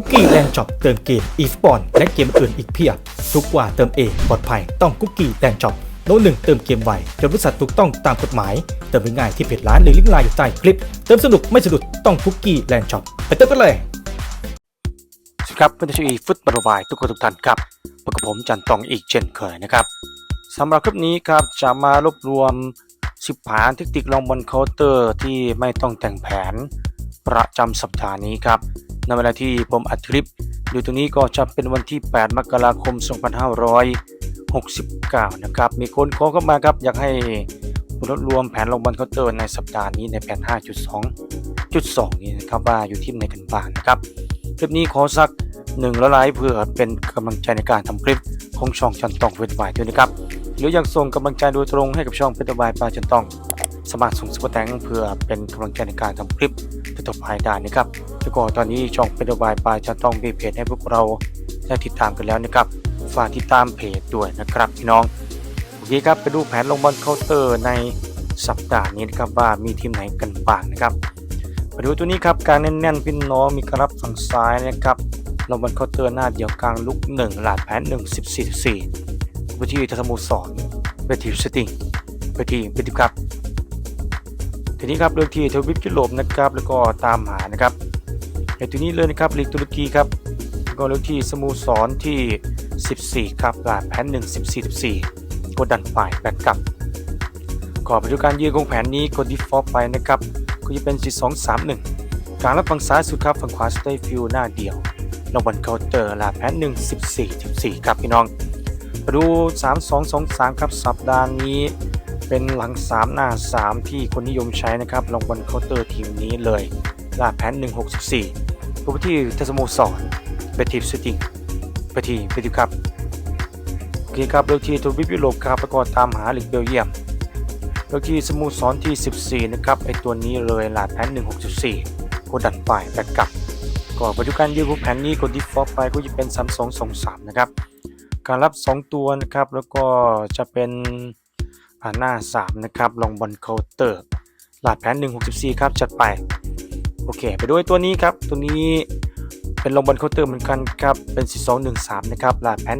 คุกกี้แลนด์ช็อปเติมเกมอีสปอนและเกมอื่นอีกเพียบ ทุกกว่าเติมเองปลอดภัยต้องคุกกี้แลนด์ช็อปโน้ตหนึ่งเติมเกมไวจนบริษัทถูกต้องตามกฎหมาย เติมง่ายที่เพจร้านหรือลิงก์ไลน์อยู่ใต้คลิป เติมสนุกไม่สะดุดต้องคุกกี้แลนด์ช็อปไปเติมกันเลยสวัสดีครับเพื่อนทีฟุตบอลวายทุกคนทุกท่านครับพบกับผมจันตองอีกเช่นเคยนะครับสำหรับคลิปนี้ครับจะมารวบรวมสิบผานเทคนิคลองบอลเคาน์เตอร์ที่ไม่ต้องแต่งแผน ประจำสัปดาห์นี้ครับ ในเวลาที่ผมอัดคลิป อยู่ตรงนี้ก็จะเป็นวันที่ 8 มกราคม 2569 นะครับ มีคนขอเข้ามาครับ อยากให้รวบรวมแผนลงบอลเคาน์เตอร์ในสัปดาห์นี้ในแผน 5.2.2 นี้นะครับว่าอยู่ที่ไหนกันบ้างนะครับ คลิปนี้ขอสักหนึ่งละไลค์เพื่อเป็นกำลังใจในการทำคลิปของช่องจันตองเวทไวด้วยนะครับหรืออยากส่งกำลังใจโดยตรงให้กับช่องเวทไวปาจันตอง สามารถส่งสปอร์แตงเพื่อเป็นกำลังใจในการทำคลิปต่อไปได้นะครับแล้วก็ตอนนี้ช่องเป็นบายปลายจะต้องมีเพจให้พวกเราได้ติดตามกันแล้วนะครับฝากติดตามเพจด้วยนะครับพี่น้องโอเคครับไปดูแผนลงบอลเคาน์เตอร์ในสัปดาห์นี้นะครับว่ามีทีมไหนกันบ้างนะครับมาดูตัวนี้ครับการแน่นๆพี่น้องมีกระรับฝั่งซ้ายนะครับลงบอลเคาน์เตอร์หน้าเดียวกลางลุก1หลาดแผน1 14 14ไปที่ทัศมูสอนไปที่สติงไปที่ไปที่ครับ ทีนี้ครับเลือกที่ทวิปยุโรปนะครับแล้วก็ตามหานะครับในตัวนี้เลยนะครับลีกตุรกีครับแล้วก็เลือกที่สโมูสรที่ 14 ครับหลาดแผน1 14 14กดดันฝ่ายแบกกลับก่อนไปดูการยืนของแผนนี้กด default ไปนะครับก็จะเป็น 4 2 3 1กลางรับฝั่งซ้ายสุดครับฝั่งขวาสเตย์ฟิลหน้าเดียวลงบอลเคาน์เตอร์หลาดแผน1 14 14 ครับพี่น้องมาดู 3 2 2 3 ครับสัปดาห์นี้ เป็นหลัง 3 หน้า 3 ที่คนนิยมใช้นะครับลงบนเคาน์เตอร์ทีมนี้เลยลาแพน164ผู้ที่เทสโมสอนเบทีฟสติงเบทีเบทีครับโอเคครับเลือกที่ทูวิปยุโรปครับแล้วก็ตามหาลิกเบลเยียมเลือกที่สโมสรที่ 14 นะครับไอตัวนี้เลยลาแพน164กดดันฝ่ายแบกกลับก็ปัจจุบันยืนผู้แผนนี้กดดิฟอลไปก็จะเป็น 3223 นะครับ การรับ 2 ตัวนะครับ แล้วก็จะเป็น อ่านหน้า 3 นะครับลองบอลเคาน์เตอร์หลาดแผน 164 ครับจัดไป โอเค ไปด้วยตัวนี้ครับ ตัวนี้เป็นลองบอลเคาน์เตอร์เหมือนกันครับ เป็น 4213 นะครับหลาดแผน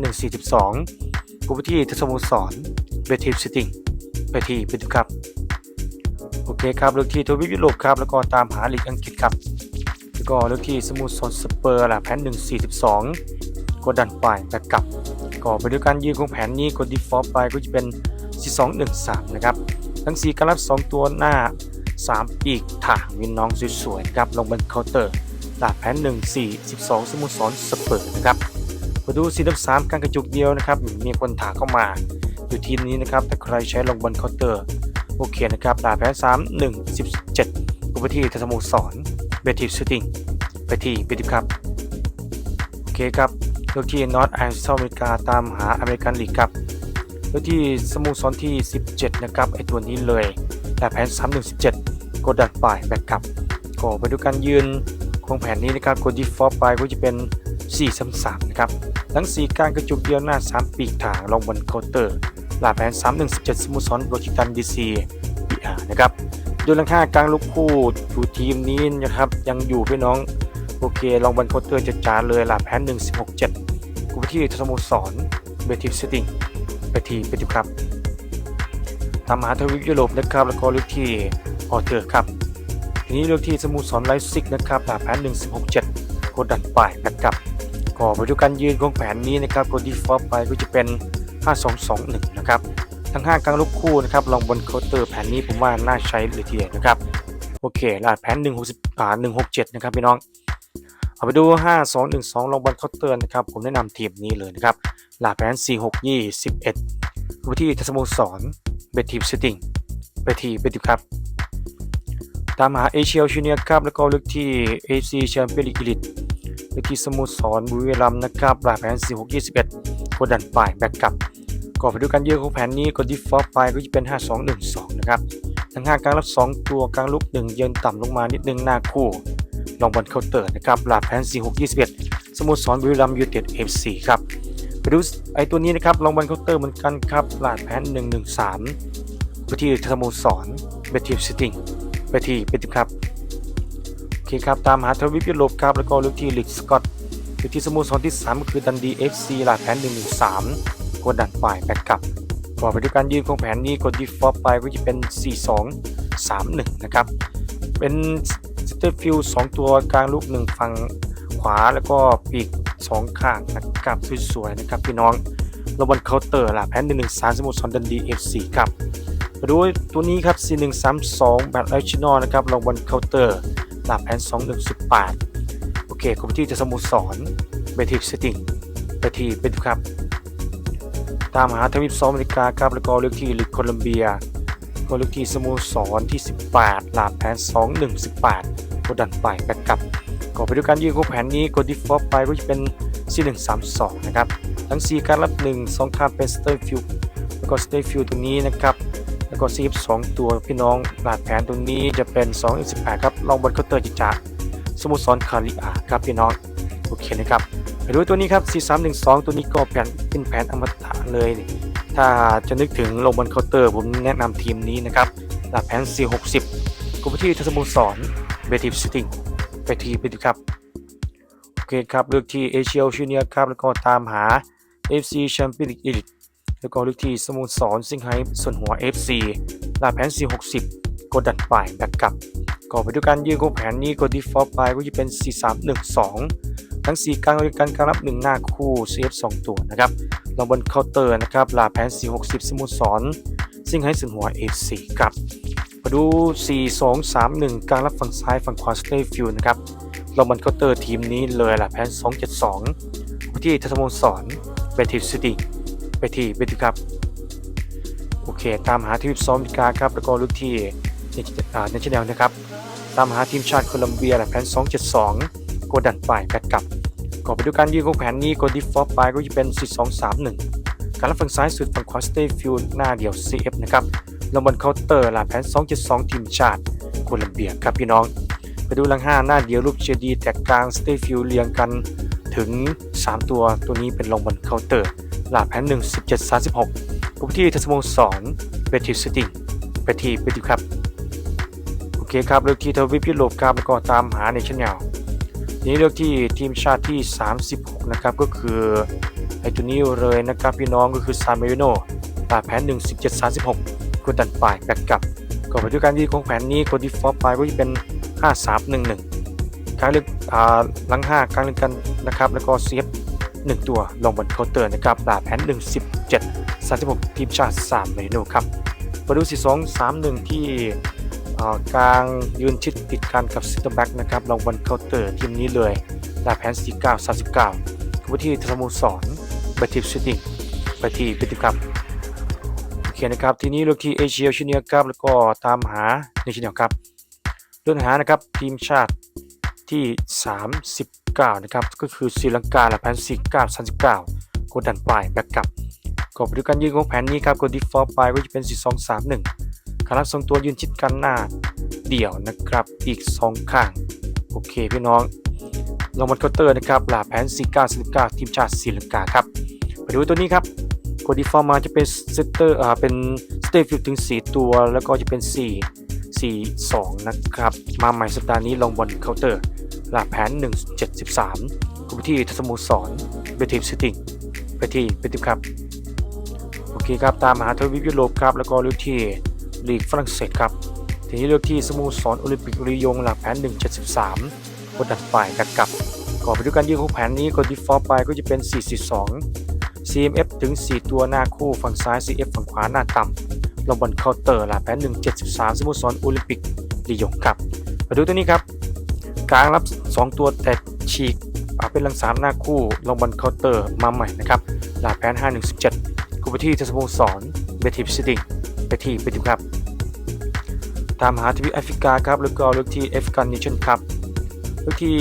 142ผู้ที่ทัศมูสอนเบทีฟซิติงเบทีเบทีครับ โอเคครับเลือกที่ทวีปยุโรปครับ แล้วก็ตามหาลีกอังกฤษครับ แล้วก็เลือกที่สมุทรสอนสเปอร์หลาดแผน 142 กดดันฝ่ายแบกกลับ ก็ไปด้วยการยืนของแผนนี้กด default ไปก็จะเป็น 4213 นะครับ ทั้ง 4การรับ 2 ตัวหน้า 3 ปีกถ่างวินน้องสวยๆครับลงบนเคาน์เตอร์ดาแผน 1 4 12 สมุทรสอนสเปอร์นะครับมาดูสีดับ3การกระจุกเดียวนะครับ มีคนถามเข้ามา อยู่ทีมนี้นะครับ ถ้าใครใช้ลงบนเคาน์เตอร์ โอเคนะครับดาแผน 3 1 17อุปที่สมุทรสอนเบทีฟชูติงไปที่เบทีฟครับ โอเคครับเลือกที่นอตแอนด์เซาท์อเมริกาตามหาอเมริกันลีกครับ เลือกที่สโมุทรสอนที่ 17 นะครับไอตัวนี้เลย แต่แผน 317กดดันฝ่ายแบ็กกลับก็ไปดูการยืนของแผนนี้นะครับกด default ไปก็จะเป็น 433 นะครับทั้ง4การกระจุกเดียวหน้า 3 ปีกถางลงบนเคาน์เตอร์หลาแผน 317สโมุทรสอนโรจิตันดีซีบีอาร์นะครับโดยหลังค่ากลางลูกคู่อยู่ทีมนี้นะครับยังอยู่พี่น้องโอเคลองบอลเคาน์เตอร์จะจาเลยหลาแผน 116กูไปที่สโมสรเบทิฟสติง ทีไปดูครับตามหาทวิปยุโรปนะครับแล้วก็เลือกที่ออเทอร์ครับทีนี้เลือกที่สมุสรไลฟ์ซิกนะครับหลาแผน116กดดันป่ายแบกกลับก็ไปดูการยืนของแผนนี้นะครับกดดีฟอลไปก็จะเป็น 5221 นะครับ ทั้ง 5 กลางลูกคู่นะครับลองบนเคาน์เตอร์แผนนี้ผมว่าน่าใช้เลยทีเดียวนะครับ โอเครหัสแผน160อ่า167 นะครับพี่น้อง เอาไปดู 5 2 1 2 ลงบอลเคาน์เตอร์นะครับ ผมแนะนำทีมนี้เลยนะครับ หลาแผน 4 6 21ผู้ที่ทัศโมสรเบทีฟสติงเบทีเบทีครับ ตามหาเอเชียชูเนียครับ แล้วก็เลือกที่ AC แชมเปี้ยนลีกลิตเลือกที่สโมุทรสอนบุรีรัมย์นะครับ หลาแผน 4 6 21กดดันฝ่ายแบ็กกลับก่อนไปดูการเยือนของแผนนี้กด default ไปก็จะเป็น 5 2 1 2 นะครับทั้ง5กลางรับ 2 ตัวกลางลุก1เยือนต่ำลงมานิดนึงหน้าคู่ ลองบอลเคาน์เตอร์นะครับลาดแผน4621 สมุทรสอนบุรีรัมยูเต็ด FC ครับไปดูไอตัวนี้นะครับลองบอลเคาน์เตอร์เหมือนกันครับลาดแผน113ไปที่สมุทรสอนเบทีฟซิติงไปที่เบทีครับโอเคครับตามหาทวิปยุโรปครับแล้วก็เลือกที่ลีกสกอตอยู่ที่สโมสรที่ 3 ก็คือดันดี FC หลาดแผน 113 กดดันฝ่ายแบ็กกลับก่อไปด้วยการยืนของแผนนี้กดดีฟอร์ไปก็จะเป็น 4-2-3-1 นะครับ เป็น สเตอร์ฟิลสองตัวกลางลูกหนึ่งฝั่งขวาแล้วก็ปีกสองข้างนะครับสวยๆนะครับพี่น้องระบนเคาน์เตอร์หลาแผน113สโมสรดันดี FC ครับมาดูตัวนี้ครับ4132แบบออริจินอลนะครับลงบนเคาน์เตอร์หลับแผน2118 โอเคคอมพิวที่จะสมุสรเบทิกเซตติ้งไปที่เป็นครับ ตามหาทวีปซอมอเมริกาครับ แล้วก็เลือกที่ลิกโคลัมเบีย ก็เลือกที่สโมสรที่ 18หลับแผน 2118กดดันไปแบ็กกลับก็ไปดูการยืนของแผนนี้กดดีฟอลไปก็จะเป็น4132 นะครับทั้ง4การรับ 1 2คาเป็นสเตอร์ฟิลแล้วก็สเตอร์ฟิลตรงนี้นะครับ แล้วก็ซีฟสองตัวพี่น้องหลาดแผนตรงนี้จะเป็น 2 18 ครับ ลองบนเคาน์เตอร์จิจากสโมสรคาริอาครับพี่น้อง โอเคนะครับไปดูตัวนี้ครับ4312 ตัวนี้ก็แผนเป็นแผนอมตะเลยนี่ ถ้าจะนึกถึงลงบนเคาน์เตอร์ ผมแนะนำทีมนี้นะครับหลาดแผน460กุมที่ทัศมุสรเบทิฟซิติ้งไปทีไปดูครับ โอเคครับ เลือกที่เอเชียชูเนียครับ แล้วก็ตามหา FC Champions League Elite แล้วก็เลือกที่สโมุสรซิงไฮส่วนหัว FC ลาแผน460 กดดันฝ่ายแบ็กกลับ ก็ไปดูการยืนของแผนนี้กด default ไปก็จะเป็น 4312 ทั้ง 4 กางด้วยกันกางรับ 1 หน้าคู่ CF 2 ตัวนะครับลงบนเคาน์เตอร์นะครับลาแผน460 สมุสรซิงไฮส่วนหัว FC ครับมาดู 4231 กางรับฝั่งซ้ายฝั่งขวาสเตย์ฟิลนะครับลงบนเคาน์เตอร์ทีมนี้เลยลาแผน272ที่ทัศมสรเบทิฟซิตี้ไปที่เบติครับโอเค ตามหาทีมซ้อมมิกาครับแล้วก็ลูกที่ในอ่าในชแนลนะครับ ตามหาทีมชาติโคลัมเบียและแผน272 กดดันไปแบ็กกลับก่อนไปดูการยืนของแผนนี้กดดีฟอลไปก็จะเป็น 4231 การรับฝั่งซ้ายสุดฝั่งขวาสเตย์ฟิลหน้าเดียว CF นะครับลงบนเคาน์เตอร์หลาแผน 272 ทีมชาติโคลัมเบียครับพี่น้อง ไปดูหลัง 5 หน้าเดียวรูปเจดีแตกกลางสเตย์ฟิลเรียงกันถึง 3 ตัวตัวนี้เป็นลงบนเคาน์เตอร์หลาแผน 1 17 36กุมที่ทัศมงสอนเบทิสติงไปที่ไปที่ครับ โอเคครับเลือกที่ทวีปยุโรปครับแล้วก็ตามหาในชแนลที นี้เลือกที่ทีมชาติที่ 36 นะครับ ก็คือไอตัวนี้เลยนะครับพี่น้องก็คือซานเมริโนหลาแผน 1 17 36กดดันปลายแบ็กกลับก็ไปด้วยการยืนของแผนนี้กดดีฟอลต์ไปก็จะเป็น 5311กลางเลือกอ่าหลัง5กลางเลือกกันนะครับ แล้วก็เซฟหนึ่งตัวลงบนเคาน์เตอร์นะครับดาบแผน 1 17 36 ทีมชาติ3เมนูครับมาดู42 31 ที่เอ่ กลางยืนชิดติดกันกับซิตเตอร์แบ็กนะครับลงบนเคาน์เตอร์ทีมนี้เลยดาแผน49 39คือที่สโมสรเบทิฟซิตี้ไปที่เบทิฟครับโอเคนะครับ ทีนี้เลือกที่เอเชียชิเนียครับแล้วก็ตามหาในชิเนียครับเรื่องหานะครับทีมชาติที่ 39 นะครับ ก็คือศรีลังกาและแผน49 39กดดันปลายแบ็กกลับก็ไปดูการยืนของแผนนี้ครับกด default ไปก็จะเป็น 42 31คารับทรงตัวยืนชิดกันหน้าเดี่ยวนะครับอีก 2 ข้าง โอเคพี่น้องลงบนเคาน์เตอร์นะครับหลาแผน 49 39ทีมชาติศรีลังกาครับไปดูตัวนี้ครับกด default มาจะเป็นเซตเตอร์อ่าเป็นสเตฟิลถึง 4 ตัว แล้วก็จะเป็น 4 4 2 นะครับ มาใหม่สัปดาห์นี้ลงบนเคาน์เตอร์หลักแผน 173กุมที่ทัศมูสอนเบทิฟซิติงไปที่เบทิฟครับ โอเคครับ ตามมหาทวีปยุโรปครับ แล้วก็เลือกที่ ลีกฝรั่งเศสครับทีนี้เลือกที่สโมูสรโอลิมปิกรียงหลักแผน 173กดดันฝ่ายดักกลับก่อนไปดูการยืนของแผนนี้กด default ไปก็จะเป็น 442 CMF ถึง 4 ตัวหน้าคู่ฝั่งซ้าย CF ฝั่งขวาหน้าต่ำลงบนเคาน์เตอร์หลักแผน 173 สโมูสรโอลิมปิกรียงครับมาดูตัวนี้ครับกลางรับ 2 ตัวแต่ฉีกเป็นลังสามหน้าคู่ลงบนเคาน์เตอร์มาใหม่นะครับหลาแพน5117กูไปที่เทสโมสอนเบทิฟซิติง ไปที่ไปที่ครับตามหาทวีปแอฟริกาครับแล้วก็เลือกที่แอฟริกันเนชั่นครับเลือกที่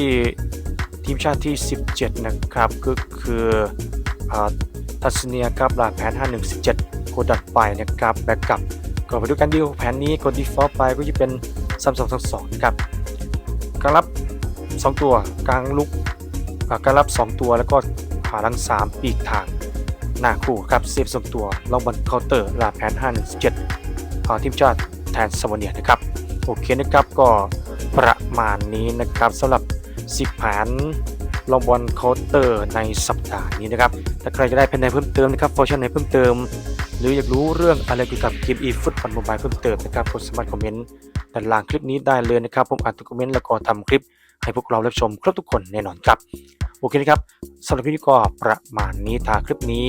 ทีมชาติที่ 17 นะครับก็คืออ่าทัสเนียครับหลาแผน 5117โคดัดไปนะครับแบ็กกลับก่อนไปดูการดีแผนนี้กด default ไปก็จะเป็น 3222นะครับกางรับ 2 ตัวกลางลุกกางรับ 2 ตัวแล้วก็ขาลัง 3 ปีกทาง หน้าคู่ครับเซฟสองตัวลองบอลเคาน์เตอร์ลาแผน517ของทีมชาติแทนสโมเนียนะครับโอเคนะครับก็ประมาณนี้นะครับสำหรับ10แผนลองบอลเคาน์เตอร์ในสัปดาห์นี้นะครับถ้าใครจะได้แผนไหนเพิ่มเติมนะครับฟังก์ชันไหนเพิ่มเติม หรืออยากรู้เรื่องอะไรเกี่ยวกับเกมอีฟุตบอลโมบายเพิ่มเติมนะครับกดสามารถคอมเมนต์ด้านล่างคลิปนี้ได้เลยนะครับ ผมอ่านทุกคอมเมนต์แล้วก็ทำคลิปให้พวกเรารับชมครบทุกคนแน่นอนครับ โอเคนะครับสำหรับคลิปนี้ก็ประมาณนี้ถ้าคลิปนี้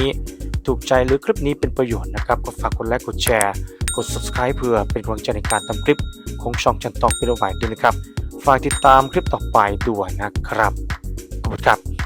ถูกใจหรือคลิปนี้เป็นประโยชน์นะครับก็ฝากกดไลค์กดแชร์กด subscribe เพื่อเป็นกำลังใจในการทำคลิปของช่องจันตองเป็นเอายด้วยนะครับฝากติดตามคลิปต่อไปด้วยนะครับขอบคุณครับ